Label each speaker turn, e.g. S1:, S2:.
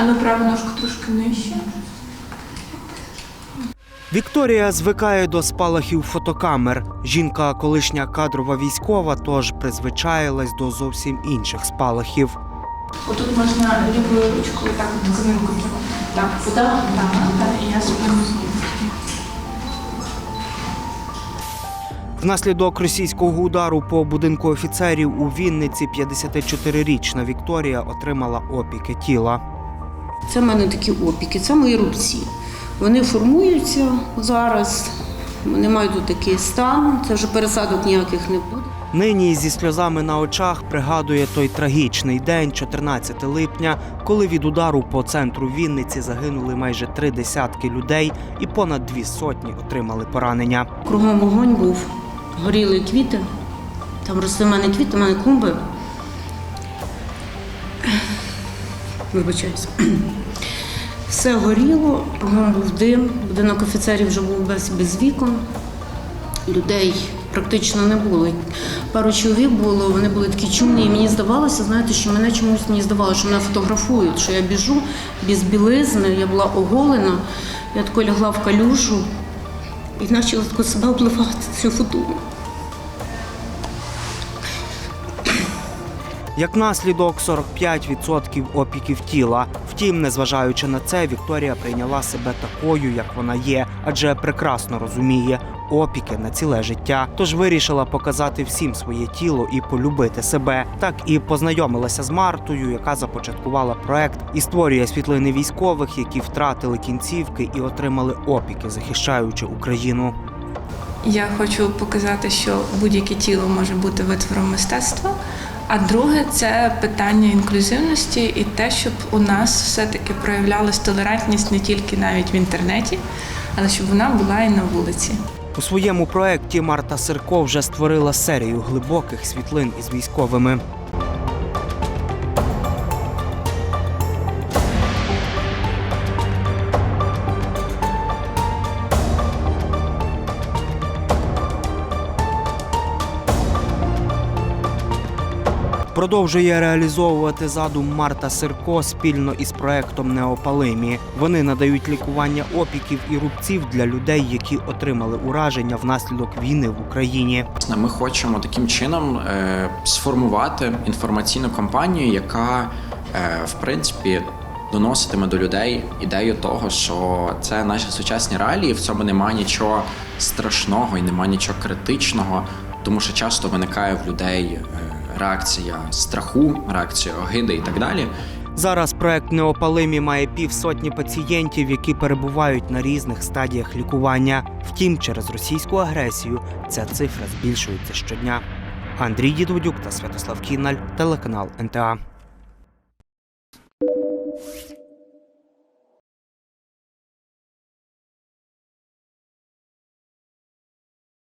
S1: А ну праву ножку трошки нижче.
S2: Вікторія звикає до спалахів фотокамер. Жінка, колишня кадрова військова, тож призвичаїлась до зовсім інших спалахів.
S1: Отут можна лівою ручкою так тримати. Так, куди? Так, так, і я спину.
S2: Внаслідок російського удару по будинку офіцерів у Вінниці 54-річна Вікторія отримала опіки тіла.
S3: Це в мене такі опіки, це мої рубці. Вони формуються зараз, вони мають тут такий стан, це вже пересадок ніяких не буде.
S2: Нині зі сльозами на очах пригадує той трагічний день, 14 липня, коли від удару по центру Вінниці загинули майже три десятки людей і понад дві сотні отримали поранення.
S3: Кругом вогонь був, горіли квіти, там росли в мене квіти, в мене клумби. Вибачаюсь. Все горіло, був дим, будинок офіцерів вже був без, без вікон, людей практично не було. Пару чоловік було, вони були такі чумні, і мені здавалося, знаєте, що мене чомусь мені здавалося, що мене фотографують, що я біжу без білизни, я була оголена, я тако лягла в калюжу і почала себе обливати цю футуру.
S2: Як наслідок 45% опіків тіла. Втім, незважаючи на це, Вікторія прийняла себе такою, як вона є, адже прекрасно розуміє опіки на ціле життя. Тож вирішила показати всім своє тіло і полюбити себе. Так і познайомилася з Мартою, яка започаткувала проект і створює світлини військових, які втратили кінцівки і отримали опіки, захищаючи Україну.
S1: Я хочу показати, що будь-яке тіло може бути витвором мистецтва. А друге це питання інклюзивності і те, щоб у нас все-таки проявлялась толерантність не тільки навіть в інтернеті, але щоб вона була і на вулиці.
S2: У своєму проєкті Марта Сирко вже створила серію глибоких світлин із військовими. Продовжує реалізовувати задум Марта Сирко спільно із проектом Неопалимі. Вони надають лікування опіків і рубців для людей, які отримали ураження внаслідок війни в Україні.
S4: Ми хочемо таким чином е, сформувати інформаційну кампанію, яка е, в принципі доноситиме до людей ідею того, що це наші сучасні реалії, в цьому немає нічого страшного і немає нічого критичного, тому що часто виникає в людей е, реакція страху, реакція огиди і так далі.
S2: Зараз проект Неопалимі має півсотні пацієнтів, які перебувають на різних стадіях лікування. Втім, через російську агресію ця цифра збільшується щодня. Андрій Дідводюк та Святослав Кіналь, телеканал НТА.